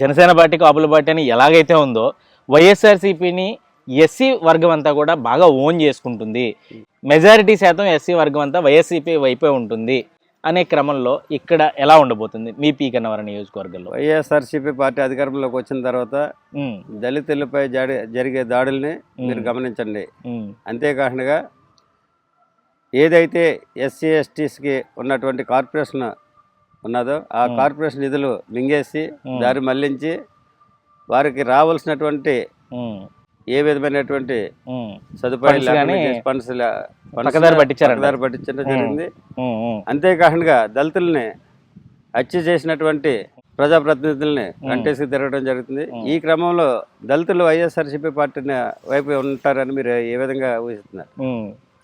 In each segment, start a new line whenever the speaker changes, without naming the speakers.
Janasena party కాపుల party అని ఎలాగైతే ఉందో వైఎస్ఆర్సీపీని ఎస్సీ వర్గం అంతా కూడా బాగా ఓన్ చేసుకుంటుంది. మెజారిటీ శాతం ఎస్సీ వర్గం అంతా వైఎస్సీపీ వైపే ఉంటుంది అనే క్రమంలో ఇక్కడ ఎలా ఉండబోతుంది మీ పీ కన్నవరం నియోజకవర్గంలో?
వైఎస్ఆర్సీపీ పార్టీ అధికారంలోకి వచ్చిన తర్వాత దళితులపై జరిగే దాడుల్ని మీరు. గమనించండి. అంతేకాకుండా ఏదైతే ఎస్సీ ఎస్టీస్కి ఉన్నటువంటి కార్పొరేషన్ ఉన్నదో ఆ. కార్పొరేషన్ నిధులు మింగేసి. దారి మళ్ళించి వారికి రావాల్సినటువంటి ఏ విధమైనటువంటి సదుపాయాలు పట్టించడం జరిగింది అంతేకాకుండా దళితుల్ని హత్య చేసినటువంటి ప్రజాప్రతినిధుల్ని. కంటేసి తిరగడం జరుగుతుంది. ఈ క్రమంలో దళితులు వైఎస్ఆర్సీపీ పార్టీని వైపు ఉంటారని మీరు ఏ విధంగా ఊహిస్తున్నారు.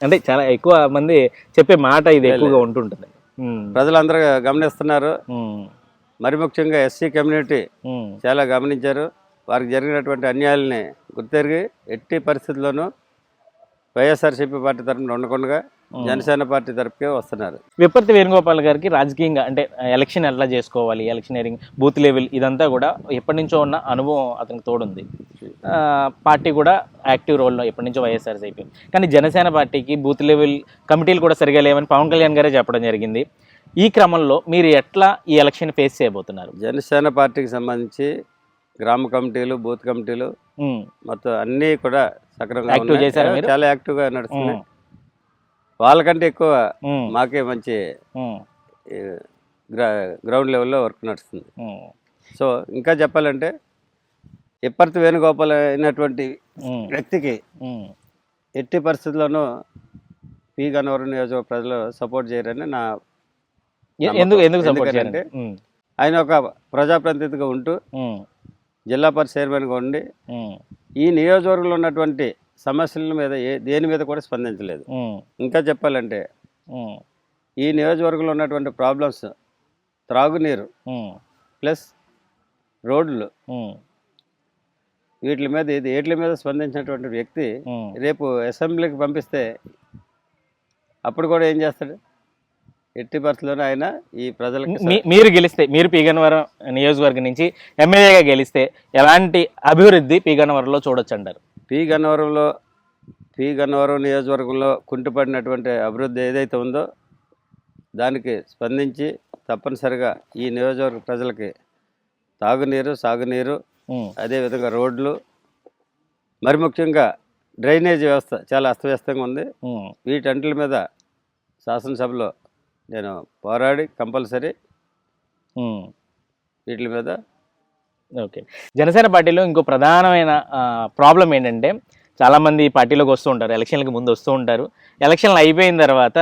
అంటే చాలా ఎక్కువ మంది చెప్పే మాట ఇది ఎక్కువగా ఉంటుంటుంది
ప్రజలందరూ గమనిస్తున్నారు. మరి ముఖ్యంగా ఎస్సీ కమ్యూనిటీ చాలా గమనించారు. వారికి జరిగినటువంటి అన్యాయాలని గుర్తెరిగి ఎట్టి పరిస్థితుల్లోనూ వైఎస్ఆర్సీపీ పార్టీ తరఫున ఉండకుండా. జనసేన పార్టీ తరపుకే వస్తున్నారు.
విపత్తి వేణుగోపాల్ గారికి రాజకీయంగా అంటే ఎలక్షన్ ఎట్లా చేసుకోవాలి ఎలక్షనీరింగ్ బూత్ లెవెల్ ఇదంతా కూడా ఎప్పటి నుంచో ఉన్న అనుభవం అతనికి తోడుంది. పార్టీ కూడా యాక్టివ్ రోల్లో ఎప్పటి నుంచో వైఎస్ఆర్సీపీ. కానీ జనసేన పార్టీకి బూత్ లెవెల్ కమిటీలు కూడా సరిగా లేవని పవన్ కళ్యాణ్ గారే చెప్పడం జరిగింది. ఈ క్రమంలో మీరు ఎట్లా ఈ ఎలక్షన్ ఫేస్ చేయబోతున్నారు?
జనసేన పార్టీకి సంబంధించి గ్రామ కమిటీలు బూత్ కమిటీలు మొత్తం అన్నీ కూడా సక్రమంగా? చాలా యాక్టివ్గా నడుస్తున్నాయి. వాళ్ళకంటే ఎక్కువ మాకే మంచి గ్రౌండ్ లెవెల్లో వర్క్ నడుస్తుంది. సో ఇంకా చెప్పాలంటే ఇప్పటి వేణుగోపాల్ అయినటువంటి వ్యక్తికి. ఎట్టి పరిస్థితుల్లోనూ పి గన్నవరం నియోజకవర్గ ప్రజలు సపోర్ట్ చేయరని నా
ఎందుకు ఎందుకు సపోర్ట్ ఉమ్,
ఆయన ఒక ప్రజాప్రతినిధిగా ఉంటూ జిల్లా పరిషత్ చైర్మన్గా ఉండి ఈ నియోజకవర్గంలో ఉన్నటువంటి సమస్యల మీద ఏ దేని మీద కూడా స్పందించలేదు. ఇంకా చెప్పాలంటే ఈ నియోజకవర్గంలో ఉన్నటువంటి ప్రాబ్లమ్స్ త్రాగునీరు ప్లస్ రోడ్లు వీటి మీద ఇది వీటి మీద స్పందించినటువంటి వ్యక్తి. రేపు అసెంబ్లీకి పంపిస్తే అప్పుడు కూడా ఏం చేస్తాడు? ఎట్టి పరిస్థితుల్లోనే ఆయన ఈ ప్రజలకి
మీరు గెలిస్తే మీరు పీగన్నవరం నియోజకవర్గం నుంచి ఎమ్మెల్యేగా గెలిస్తే ఎలాంటి అభివృద్ధి పీగన్నవరంలో చూడొచ్చు అంటారు
పి గన్నవరంలో పి గన్నవరం నియోజకవర్గంలో కుంటుపడినటువంటి అభివృద్ధి ఏదైతే ఉందో దానికి స్పందించి తప్పనిసరిగా ఈ నియోజకవర్గ ప్రజలకి తాగునీరు సాగునీరు అదేవిధంగా రోడ్లు మరి ముఖ్యంగా డ్రైనేజ్ వ్యవస్థ చాలా అస్తవ్యస్తంగా ఉంది. వీటంట్ల మీద శాసనసభలో నేను పోరాడి కంపల్సరీ. వీటి మీద
ఓకే. జనసేన పార్టీలో ఇంకో ప్రధానమైన ప్రాబ్లం ఏంటంటే చాలామంది పార్టీలోకి వస్తూ ఉంటారు ఎలక్షన్లకు ముందు వస్తూ ఉంటారు. ఎలక్షన్లు అయిపోయిన తర్వాత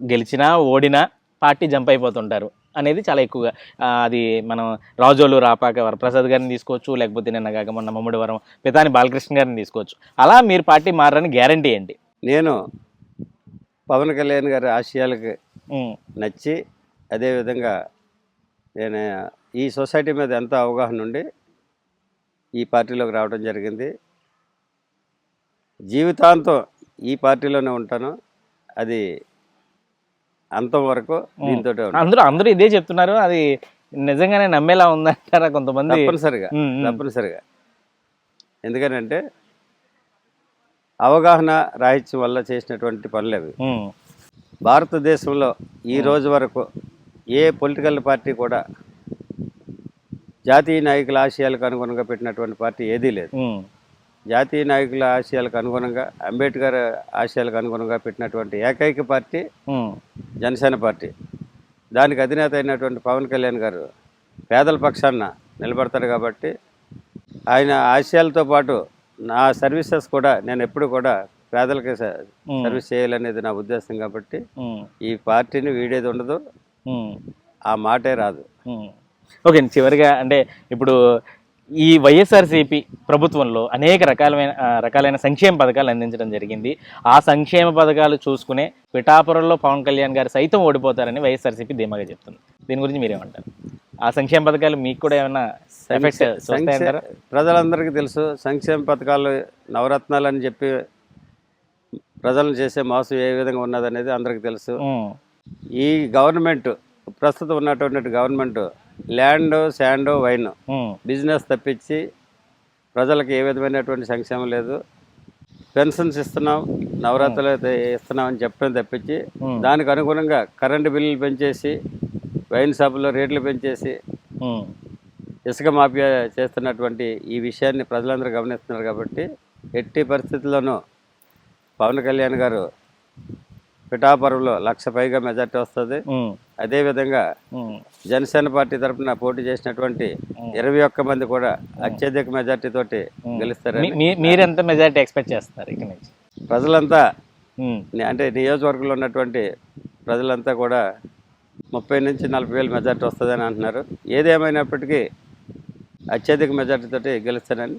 గెలిచినా ఓడినా పార్టీ జంప్ అయిపోతుంటారు అనేది చాలా ఎక్కువగా అది మనం రాజోలు రాపాక వరప్రసాద్ గారిని తీసుకోవచ్చు లేకపోతే నిన్న కాక మొన్న మమ్మడివరం పితాని బాలకృష్ణ గారిని తీసుకోవచ్చు. అలా మీరు పార్టీ మారని గ్యారంటీ ఏంటి?
నేను పవన్ కళ్యాణ్ గారి ఆశయాలకి నచ్చి అదేవిధంగా నేను ఈ సొసైటీ మీద ఎంతో అవగాహన ఉండి ఈ పార్టీలోకి రావడం జరిగింది? జీవితాంతం ఈ పార్టీలోనే ఉంటాను. అది అంతం వరకు దీంతో
అందరూ అందరూ ఇదే చెప్తున్నారు. అది నిజంగానే నమ్మేలా ఉందంటారా కొంతమంది?
తప్పనిసరిగా తప్పనిసరిగా. ఎందుకనంటే అవగాహన రాహిత్యం వల్ల చేసినటువంటి పనులు అవి. భారతదేశంలో ఈ రోజు వరకు ఏ పొలిటికల్ పార్టీ కూడా జాతీయ నాయకుల ఆశయాలకు అనుగుణంగా పెట్టినటువంటి పార్టీ ఏదీ లేదు. జాతీయ నాయకుల ఆశయాలకు అనుగుణంగా అంబేద్కర్ ఆశయాలకు అనుగుణంగా పెట్టినటువంటి ఏకైక పార్టీ జనసేన పార్టీ. దానికి అధినేత అయినటువంటి పవన్ కళ్యాణ్ గారు పేదల పక్షాన నిలబడతాడు కాబట్టి ఆయన ఆశయాలతో పాటు నా సర్వీసెస్ కూడా నేను ఎప్పుడు కూడా పేదలకి సర్వీస్ చేయాలనేది నా ఉద్దేశం కాబట్టి ఈ పార్టీని వీడేది ఉండదు. ఆ మాటే రాదు.
ఓకే అండి చివరిగా అంటే ఇప్పుడు ఈ వైఎస్ఆర్సీపీ ప్రభుత్వంలో అనేక రకాలమైన ఆ, రకాలైన సంక్షేమ పథకాలు అందించడం జరిగింది. ఆ సంక్షేమ పథకాలు చూసుకునే పిఠాపురంలో పవన్ కళ్యాణ్ గారు సైతం ఓడిపోతారని వైఎస్ఆర్సీపీ ధీమాగా చెప్తుంది. దీని గురించి మీరేమంటారు? ఆ సంక్షేమ పథకాలు మీకు కూడా ఏమైనా ఎఫెక్ట్
ప్రజలందరికీ తెలుసు సంక్షేమ పథకాలు నవరత్నాలు అని చెప్పి ప్రజలను చేసే మోసం ఏ విధంగా ఉన్నదనేది అందరికీ తెలుసు. ఈ గవర్నమెంట్ ప్రస్తుతం ఉన్నటువంటి government land sand wine business తప్పించి ప్రజలకు ఏ విధమైనటువంటి సంక్షేమం లేదు. పెన్షన్స్ ఇస్తున్నాం నవరాత్రులు అయితే ఇస్తున్నాం అని చెప్పడం తప్పించి దానికి అనుగుణంగా కరెంటు బిల్లులు పెంచేసి వైన్ షాపుల్లో రేట్లు పెంచేసి ఇసుక మాఫియా చేస్తున్నటువంటి ఈ విషయాన్ని ప్రజలందరూ గమనిస్తున్నారు కాబట్టి ఎట్టి పరిస్థితుల్లోనూ పవన్ కళ్యాణ్ గారు పిఠాపురంలో లక్ష పైగా మెజార్టీ వస్తుంది. అదేవిధంగా జనసేన పార్టీ తరఫున పోటీ చేసినటువంటి ఇరవై ఒక్క మంది కూడా అత్యధిక మెజార్టీ తోటి గెలుస్తారని
మీ- మీ- మీరెంత మెజారిటీ ఎక్స్పెక్ట్ చేస్తున్నారు ఇక్కడ నుంచి?
ప్రజలంతా అంటే నియోజకవర్గంలో ఉన్నటువంటి ప్రజలంతా కూడా ముప్పై నుంచి నలభై వేల మెజార్టీ వస్తుందని అంటున్నారు. ఏదేమైనప్పటికీ అత్యధిక మెజార్టీ తోటి గెలుస్తానని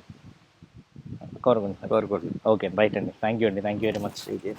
కోరుకుంటున్నారు
కోరుకుంటున్నాను.
ఓకే రైట్ అండి థ్యాంక్ యూ అండి. Thank you very much
thank you